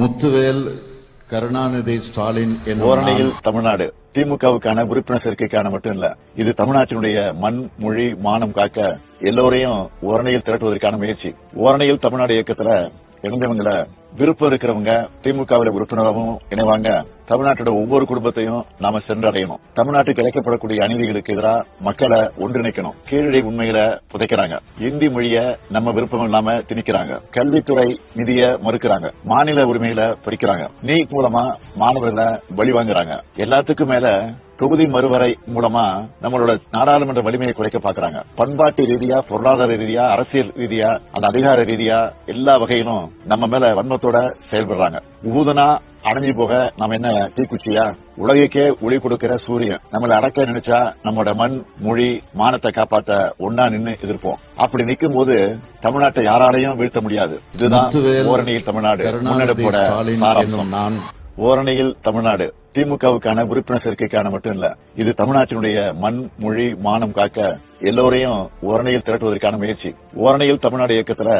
முத்துவேல் கருணாநிதி ஸ்டாலின் ஓரணியில் தமிழ்நாடு. திமுகவுக்கான உறுப்பினர் சேர்க்கைக்கான மட்டும் இல்ல இது தமிழ்நாட்டினுடைய மண் மொழி மானம் காக்க எல்லோரையும் ஓரணியில் திரட்டுவதற்கான முயற்சி. ஓரணியில் தமிழ்நாடு இயக்கத்துல இணைந்தவங்கள விருப்பம் இருக்கிறவங்க திமுகவில் உறுப்பினராகவும் இணைவாங்க. தமிழ்நாட்டோட ஒவ்வொரு குடும்பத்தையும் நாம சென்றடையணும். தமிழ்நாட்டுக்கு இழைக்கப்படக்கூடிய அநீதிகளுக்கு எதிராக மக்களை ஒன்றிணைக்கணும். கீழடி உண்மைகளை புதைக்கிறாங்க. இந்தி மொழிய நம்ம விருப்பம் இல்லாம திணிக்கிறாங்க. கல்வித்துறை நிதிய மறுக்கிறாங்க. மாநில உரிமைகளை பறிக்கிறாங்க. நீட் மூலமா மாணவர்களை வழி வாங்குறாங்க. எல்லாத்துக்கும் மேல தொகுதி மறுவரை மூலமா நம்மளோட நாடாளுமன்ற வலிமையை குறைக்க பாக்குறாங்க. பண்பாட்டு ரீதியா பொருளாதார ரீதியா அரசியல் ரீதியா அந்த அதிகார ரீதியா எல்லா வகையிலும் நம்ம மேல வன்மத்தோட செயல்படுறாங்க. ஊதுனா அணைஞ்சு போக நம்ம என்ன தீக்குச்சியா? உலகிற்கே ஒளி கொடுக்கிற சூரியன். நம்மளை அடக்க நினைச்சா நம்மளோட மண் மொழி மானத்தை காப்பாத்த ஒன்னா நின்னு எதிர்ப்போம். அப்படி நிக்கும் போது தமிழ்நாட்டை யாராலையும் வீழ்த்த முடியாது. இதுதான் ஓரணியில் தமிழ்நாடு. முன்னெடுப்போட நான். ஓரணியில் தமிழ்நாடு. திமுகவுக்கான உறுப்பினர் சேர்க்கைக்கான மட்டும் இல்ல இது தமிழ்நாட்டினுடைய மண் மொழி மானம் காக்க எல்லோரையும் ஓரணியில் திரட்டுவதற்கான முயற்சி. ஓரணியில் தமிழ்நாடு இயக்கத்துல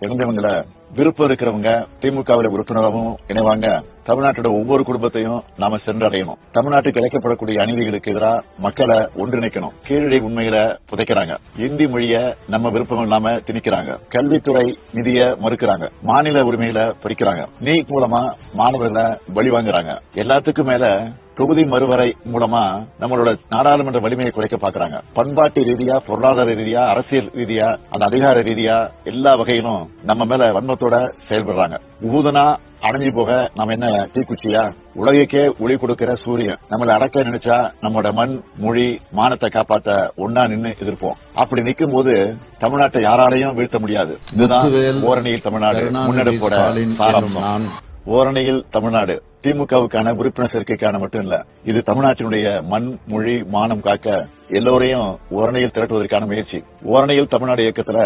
இணைந்தவங்கள விருப்பம் இருக்கிறவங்க திமுகவில் உறுப்பினராகவும் இணைவாங்க. தமிழ்நாட்டோட ஒவ்வொரு குடும்பத்தையும் நாம சென்றடையணும். தமிழ்நாட்டுக்கு இழைக்கப்படக்கூடிய அநீதிகளுக்கு எதிராக மக்களை ஒன்றிணைக்கணும். கீழடி உண்மைகளை புதைக்கிறாங்க. இந்தி மொழிய நம்ம விருப்பம் இல்லாம திணிக்கிறாங்க. கல்வித்துறை நிதிய மறுக்கிறாங்க. மாநில உரிமைகளை பறிக்கிறாங்க. நீட் மூலமா மாணவர்களை பலி வாங்குறாங்க. எல்லாத்துக்கும் மேல தொகுதி மறுவரை மூலமா நம்மளோட நாடாளுமன்ற வலிமையை குறைக்க பாக்குறாங்க. பண்பாட்டு ரீதியா பொருளாதார ரீதியா அரசியல் ரீதியா அந்த அதிகார ரீதியா எல்லா வகையிலும் நம்ம மேல வன்மத்தோட செயல்படுறாங்க. ஊதுனா அணைஞ்சு போக நம்ம என்ன தீக்குச்சியா? உலகிற்கே ஒளி கொடுக்கிற சூரியன் நம்மளை அடக்க நினைச்சா நம்மளோட மண் மொழி மானத்தை காப்பாத்த ஒன்னா நின்னு எதிர்ப்போம். அப்படி நிக்கும் போது தமிழ்நாட்டை யாராலையும் வீழ்த்த முடியாது. இதுதான் ஓரணியில் தமிழ்நாடு முன்னெடுப்போட ஓரணியில் தமிழ்நாடு. திமுகவுக்கான உறுப்பினர் சேர்க்கைக்கான மட்டும் இல்ல இது தமிழ்நாட்டினுடைய மண் மொழி மானம் காக்க எல்லோரையும் ஓரணையில் திரட்டுவதற்கான முயற்சி. ஓரணையில் தமிழ்நாடு இயக்கத்துல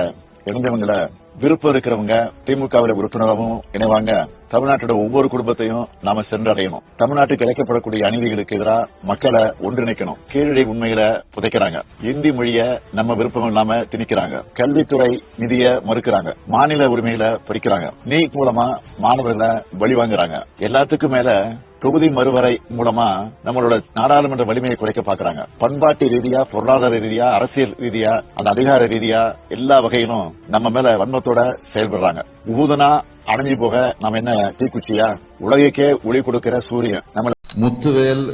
இணைந்தவங்கள விருப்பம் இருக்கிறவங்க திமுகவில் உறுப்பினராகவும் இணைவாங்க. தமிழ்நாட்டோட ஒவ்வொரு குடும்பத்தையும் நாம சென்றடையணும். தமிழ்நாட்டுக்கு இழைக்கப்படக்கூடிய அநீதிகளுக்கு எதிராக மக்களை ஒன்றிணைக்கணும். கீழடி உண்மைகளை புதைக்கிறாங்க. இந்தி மொழிய நம்ம விருப்பம் இல்லாம திணிக்கிறாங்க. கல்வித்துறை நிதிய மறுக்கிறாங்க. மாநில உரிமைகளை பறிக்கிறாங்க. நீட் மூலமா மாணவர்களை வழிவாங்குறாங்க. எல்லாத்துக்கும் மேல தொகுதி மறுவரை மூலமா நம்மளோட நாடாளுமன்ற வலிமையை குறைக்க பாக்குறாங்க. பண்பாட்டு ரீதியா பொருளாதார ரீதியா அரசியல் ரீதியா அந்த அதிகார ரீதியா எல்லா வகையிலும் நம்ம மேல வன்மத்தோட செயல்படுறாங்க. ஊதுனா அணைஞ்சு போக நம்ம என்ன தீக்குச்சியா? உலகிற்கே ஒளி கொடுக்கிற சூரியன் நம்ம முத்துவேல்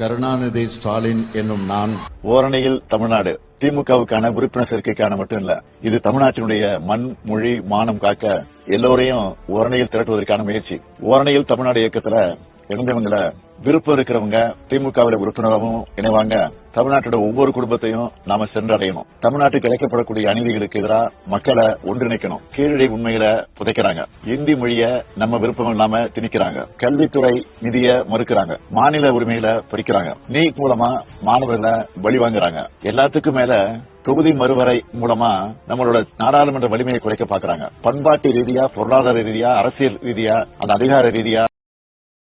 கருணாநிதி ஸ்டாலின் என்னும் நான் ஓரணியில் தமிழ்நாடு. திமுகவுக்கான உறுப்பினர் சேர்க்கைக்கான மட்டும் இல்ல இது தமிழ்நாட்டினுடைய மண் மொழி மானம் காக்க எல்லோரையும் ஓரணியில் திரட்டுவதற்கான முயற்சி. ஓரணியில் தமிழ்நாடு இயக்கத்துல இணைஞ்சவங்கள விருப்பம் இருக்கிறவங்க திமுகவில உறுப்பினராகவும் இணைவாங்க. தமிழ்நாட்டோட ஒவ்வொரு குடும்பத்தையும் நாம சென்றடையணும். தமிழ்நாட்டுக்கு இழைக்கப்படக்கூடிய அநீதிகளுக்கு எதிராக மக்களை ஒன்றிணைக்கணும். கீழடி உண்மைகளை புதைக்கிறாங்க. இந்தி மொழிய நம்ம விருப்பம் இல்லாம திணிக்கிறாங்க. கல்வித்துறை நிதிய மறுக்கிறாங்க. மாநில உரிமைகளை பறிக்கிறாங்க. நீட் மூலமா மாணவர்களை பலி வாங்குறாங்க. எல்லாத்துக்கும் மேல தொகுதி மறுவரை மூலமா நம்மளோட நாடாளுமன்ற வலிமையை குறைக்க பாக்குறாங்க பண்பாட்டு ரீதியா பொருளாதார ரீதியா அரசியல் ரீதியா அந்த அதிகார ரீதியா